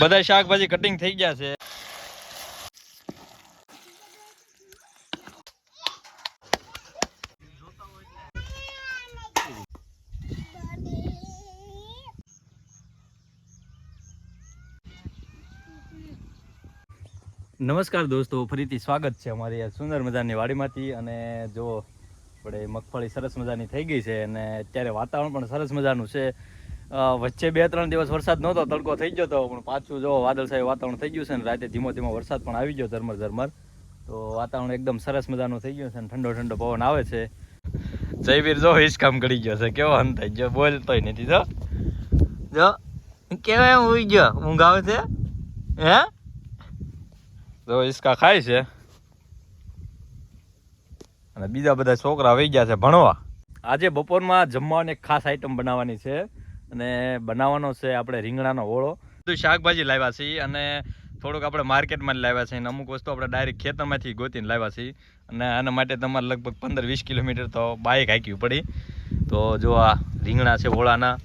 બધા શાકભાજી કટિંગ થઈ ગયા છે. નમસ્કાર દોસ્તો, ફરીથી સ્વાગત છે અમારી આ સુંદર મજાની વાડીમાંથી અને જો આપણે મગફળી સરસ મજાની થઈ ગઈ છે અને અત્યારે વાતાવરણ પણ સરસ મજાનું છે. વચ્ચે બે ત્રણ દિવસ વરસાદ નહોતો, તડકો થઈ ગયો હતો પણ પાછું જો વાદળછાયું વાતાવરણ થઈ ગયું છે ને, રાતે ધીમો ધીમો વરસાદ પણ આવી ગયો ઝરમર ઝરમર. તો વાતાવરણ એકદમ સરસ મજાનું થઈ ગયું છે અને ઠંડો ઠંડો પવન આવે છે. જયવીર જો હિસકામ કરી ગયો છે, કેવો અંત થઈ ગયો બોલતોય નથી, જો. જો, કેવો એમ ઉઈ ગયો, ઊંઘ આવે છે? હે? જો હિસકા ખાય છે. અને બીજા બધા છોકરા વહી ગયા છે ભણવા. આજે બપોરમાં જમવાની ખાસ આઈટમ બનાવવાની છે. અને બનાવવાનો છે આપણે રીંગણાનો ઓળો. બધું શાકભાજી લાવ્યા છીએ અને થોડુંક આપણે માર્કેટમાં જ લાવ્યા છે અને અમુક વસ્તુ આપણે ડાયરેક્ટ ખેતરમાંથી ગોતીને લાવ્યા છીએ. અને આના માટે તમારે લગભગ પંદર વીસ કિલોમીટર તો બાઇક હાંકવી પડી. તો જો આ રીંગણા છે ઓળાના,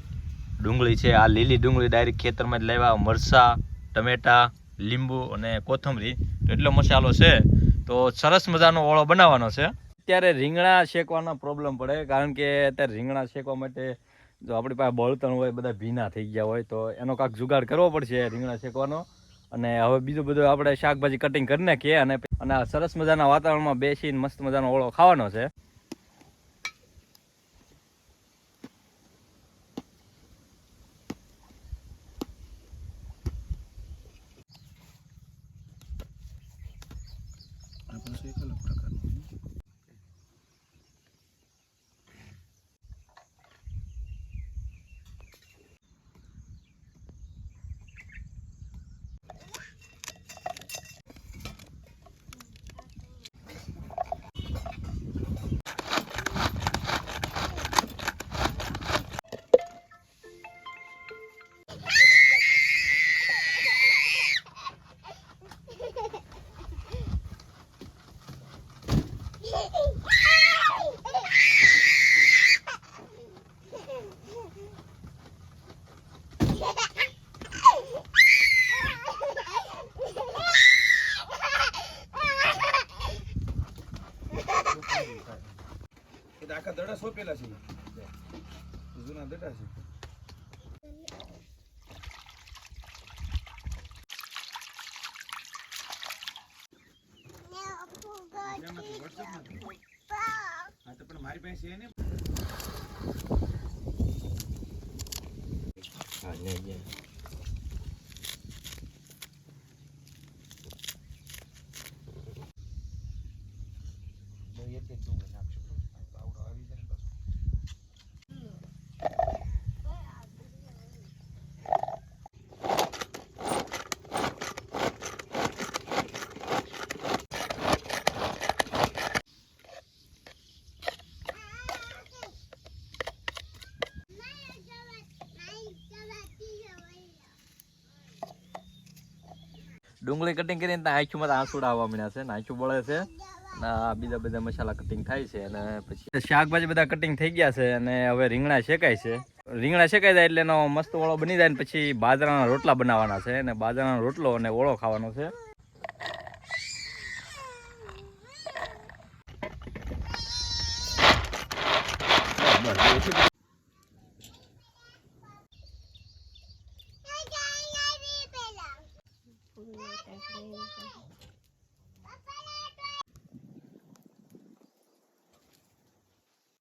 ડુંગળી છે, આ લીલી ડુંગળી ડાયરેક્ટ ખેતરમાં જ લાવ્યા. મરચાં, ટમેટા, લીંબુ અને કોથમરી. એટલો મસાલો છે. તો સરસ મજાનો ઓળો બનાવવાનો છે. અત્યારે રીંગણા શેકવાનો પ્રોબ્લેમ પડે કારણ કે અત્યારે રીંગણા શેકવા માટે જો આપણી પાસે બળતણ હોય, બધા ભીના થઈ ગયા હોય, તો એનો કાંક જુગાડ કરવો પડશે રીંગણા શેકવાનો. અને હવે બીજું બધું આપણે શાકભાજી કટિંગ કરી નાખીએ અને અને સરસ મજાના વાતાવરણમાં બેસીને મસ્ત મજાનો ઓળો ખાવાનો છે. એટલે Oh, હા તો પણ મારી પાસે છે ને. એક એક ડુંગળી નાખશું પાવડો આવી જાય ને બસ ડુંગળી કટિંગ કરીને ત્યાં આંખુમાં આંસુડા આવવા મળ્યા છે આંખું બળે છે. અને બીજા બધા મસાલા કટિંગ થાય છે અને પછી શાકભાજી બધા કટિંગ થઈ ગયા છે અને હવે રીંગણા શેકાય છે. રીંગણા શેકાઈ જાય એટલે એનો મસ્ત ઓળો બની જાય ને પછી બાજરાના રોટલા બનાવવાના છે અને બાજરાનો રોટલો અને ઓળો ખાવાનો છે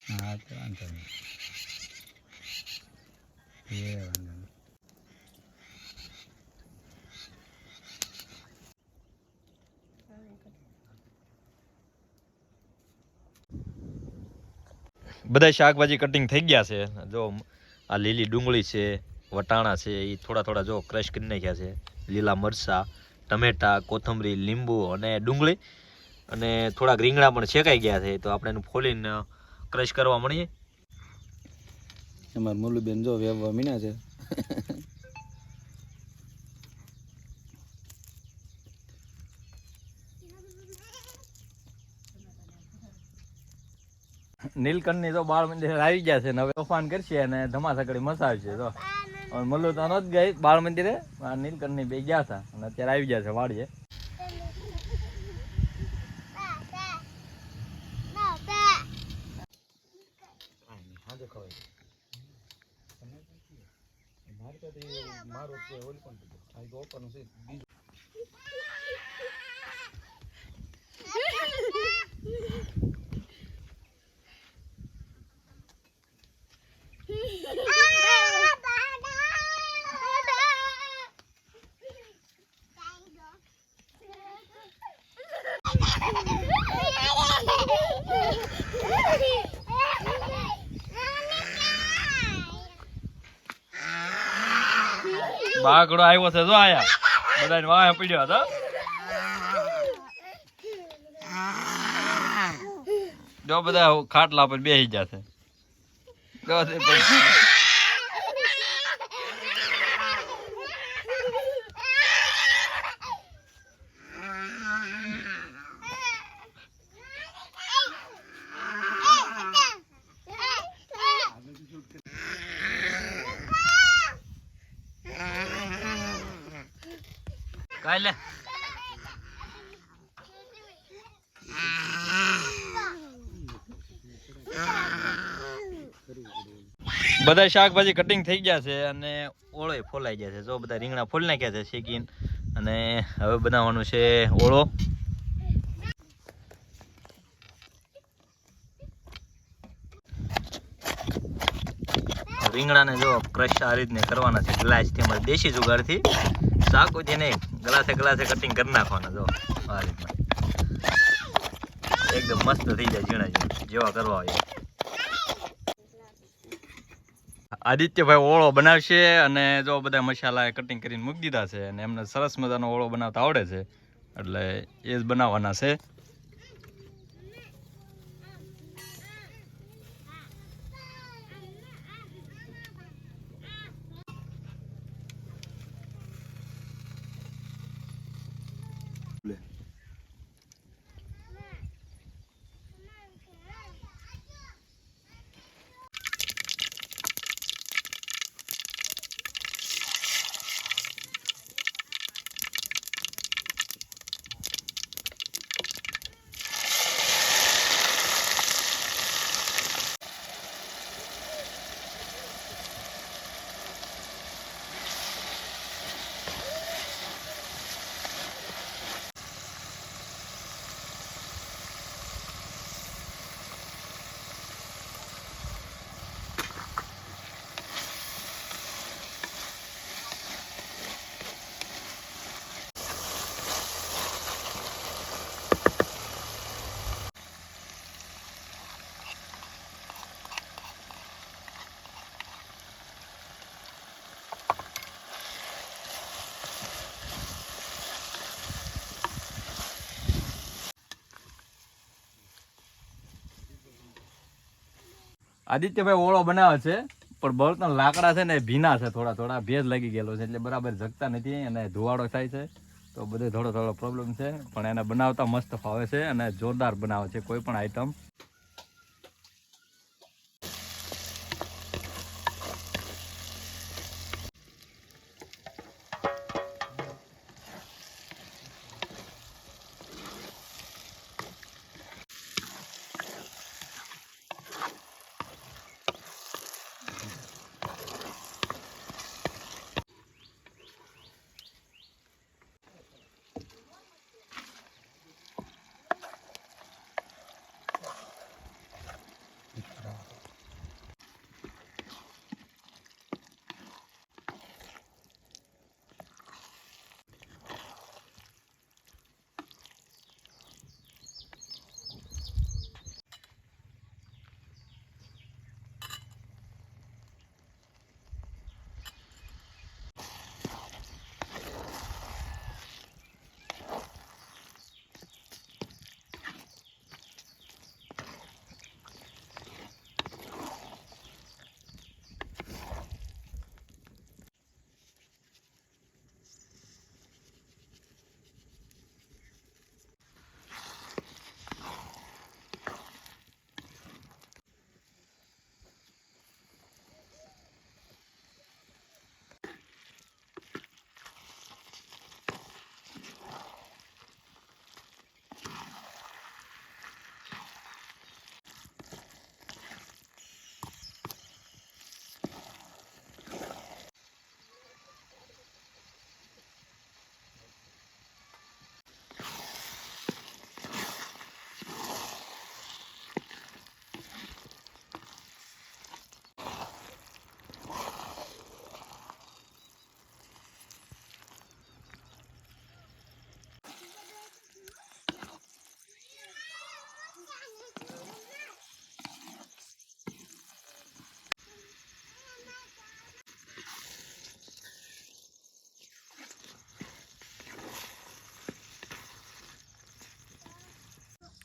હા તો વાંધો નહીં એ વાંધો નહીં બધા શાકભાજી કટિંગ થઈ ગયા છે. જો આ લીલી ડુંગળી છે, વટાણા છે એ થોડા થોડા જો ક્રશ કરી નાખ્યા છે. લીલા મરચાં, ટમેટા, કોથમરી, લીંબુ અને ડુંગળી. અને થોડાક રીંગણા પણ શેકાઈ ગયા છે, તો આપણે એનું ફોલીને ક્રશ કરવા મળીએ. અમાર મુલુબેન જો વેવવા મીના છે. નીલકંઠની તો બાળ મંદિર આવી ગયા છે ને હવે તોફાન કરશે અને ધમાસાકડી મસાવશે તો. અને મલ્લુ તો નહોત ગઈ બાળ મંદિરે નીલકંઠની બે ગયા હતા અને અત્યારે આવી ગયા છે વાડીએ. મારે તો મારું છે ઓલી પણ આ ઓપન છે બીજું બાકડો આવ્યો છે, જો આયા. બધાને વાહ પડ્યો હતો. જો બધા ખાટલા પર બેસી જશે જો તે પછી કાઈ લે બધા શાકભાજી કટિંગ થઈ ગયા છે અને ઓળો ફોલાઈ ગયા છે. જો બધા રીંગણા ફોલી નાખ્યા છે શેકીન. અને હવે બનાવવાનું છે ઓળો. રીંગણાને જો ક્રશ આ રીતને કરવાના છે. ગ્લાસથી અમારે દેશી જુગાડથી શાકો છે ને ગ્લાસે ગ્લાસે કટિંગ કરી નાખવાના, જો આ રીતના. એકદમ મસ્ત થઈ જાય ઝીણા. જેવા કરવા હોય. આદિત્યભાઈ ઓળો બનાવશે અને જો બધા મસાલા કટિંગ કરીને મૂકી દીધા છે અને એમને સરસ મજાનો ઓળો બનાવતા આવડે છે. એટલે એ જ બનાવવાના છે. આદિત્યભાઈ ઓળો બનાવે છે, પણ બળતણ લાકડા છે ને ભીના છે, થોડા થોડા ભેજ લાગી ગયેલો છે, એટલે બરાબર જગતા નથી અને ધુવાડો થાય છે, તો બધે થોડો થોડો પ્રોબ્લેમ છે, પણ એને બનાવતા મસ્ત ફાવે છે અને જોરદાર બનાવે છે કોઈ પણ આઈટમ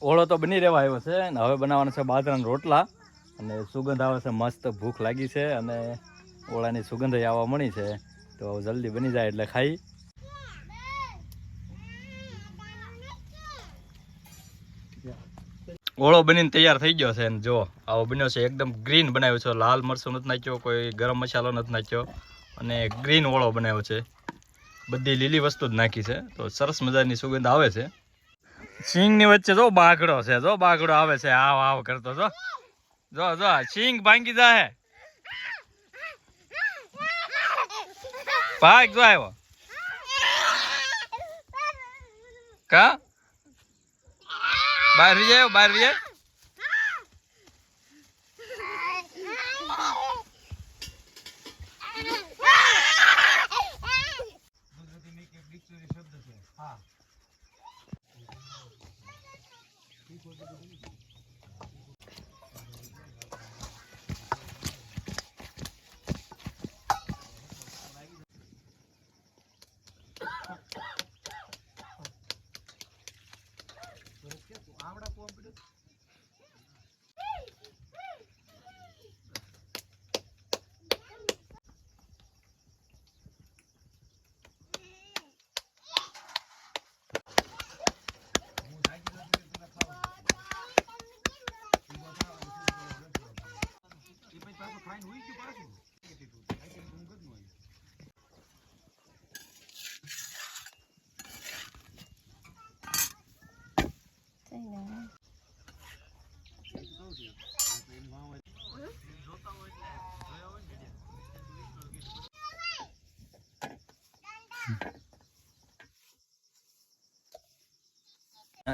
ઓળો તો બની રહેવા આવ્યો છે અને હવે બનાવવાનો છે બાજરાના રોટલા અને સુગંધ આવે છે મસ્ત, ભૂખ લાગી છે અને ઓળાની સુગંધ આવવા મળી છે. તો જલ્દી બની જાય એટલે ખાઈ. ઓળો બનીને તૈયાર થઈ ગયો છે જો, આવો બન્યો છે, એકદમ ગ્રીન બનાવ્યો છે. લાલ મરચું નથી નાખ્યો, કોઈ ગરમ મસાલો નથી નાખ્યો અને ગ્રીન ઓળો બનાવ્યો છે. બધી લીલી વસ્તુ જ નાખી છે. તો સરસ મજાની સુગંધ આવે છે. સિંગની વચ્ચે જો બાકડો છે, જો બાઘડો આવે છે, આવ આવ કરતો જો. જો જો સિંગ ભાંગી જાય ભાગ જો આવ્યો કા? બહાર જાય બહાર રહી જાય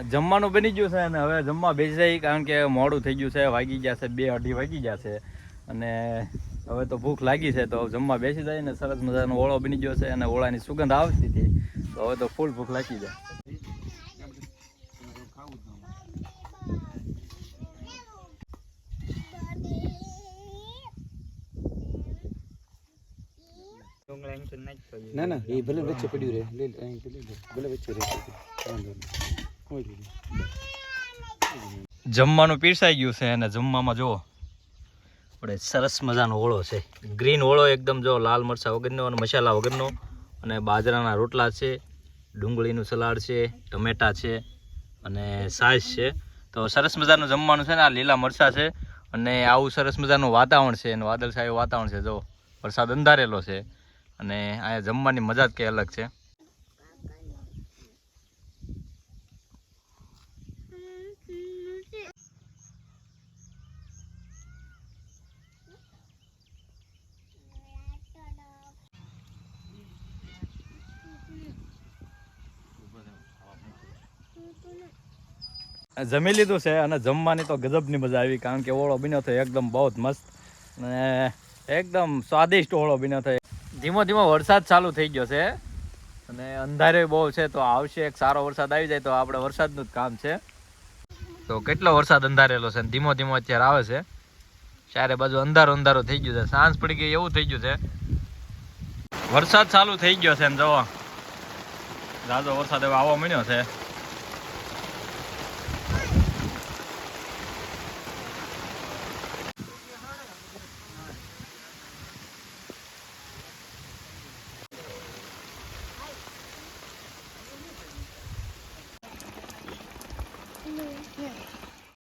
જમવાનું બની ગયું છે અને હવે જમવા બેસી જાય કારણ કે મોડું થઈ ગયું છે વાગી ગયા છે બે અઢી વાગી ગયા છે. અને હવે તો ભૂખ લાગી છે તો જમવા બેસી જાય ને સરસ મજાનો ઓળો બની ગયો છે અને ઓળાની સુગંધ આવતી હતી. તો હવે તો ફૂલ ભૂખ લાગી જાય. ના ના એ ભલે વચ્ચે પડ્યું રહે. ભલે વચ્ચે રહે. જમવાનું પીરસાઈ ગયું છે અને જમવામાં જુઓ આપણે સરસ મજાનો ઓળો છે. ગ્રીન ઓળો એકદમ જો લાલ મરચાં વગરનો અને મસાલા વગરનો અને બાજરાના રોટલા છે, ડુંગળીનું સલાડ છે, ટમેટા છે અને સાસ છે. તો સરસ મજાનું જમવાનું છે ને, આ લીલા મરચાં છે અને આવું સરસ મજાનું વાતાવરણ છે. અને વાદળછાયું વાતાવરણ છે, જો વરસાદ અંધારેલો છે અને અહીંયા જમવાની મજા જ કંઈ અલગ છે. જમી લીધું છે અને જમવાની તો ગજબની મજા આવી, કારણ કે ઓળો બન્યો થયો એકદમ બહુ જ મસ્ત અને એકદમ સ્વાદિષ્ટ ઓળો બન્યો થયો ધીમો ધીમો વરસાદ ચાલુ થઈ ગયો છે અને અંધારે બહુ છે તો આવશે, એક સારો વરસાદ આવી જાય તો આપણે વરસાદનું જ કામ છે. તો કેટલો વરસાદ અંધારેલો છે ધીમો ધીમો અત્યારે આવે છે. ચારે બાજુ અંધારો અંધારો થઈ ગયું છે. સાંજ પડી ગઈ એવું થઈ ગયું છે. વરસાદ ચાલુ થઈ ગયો છે ને જવો જાજો વરસાદ એવો આવવા મળ્યો છે.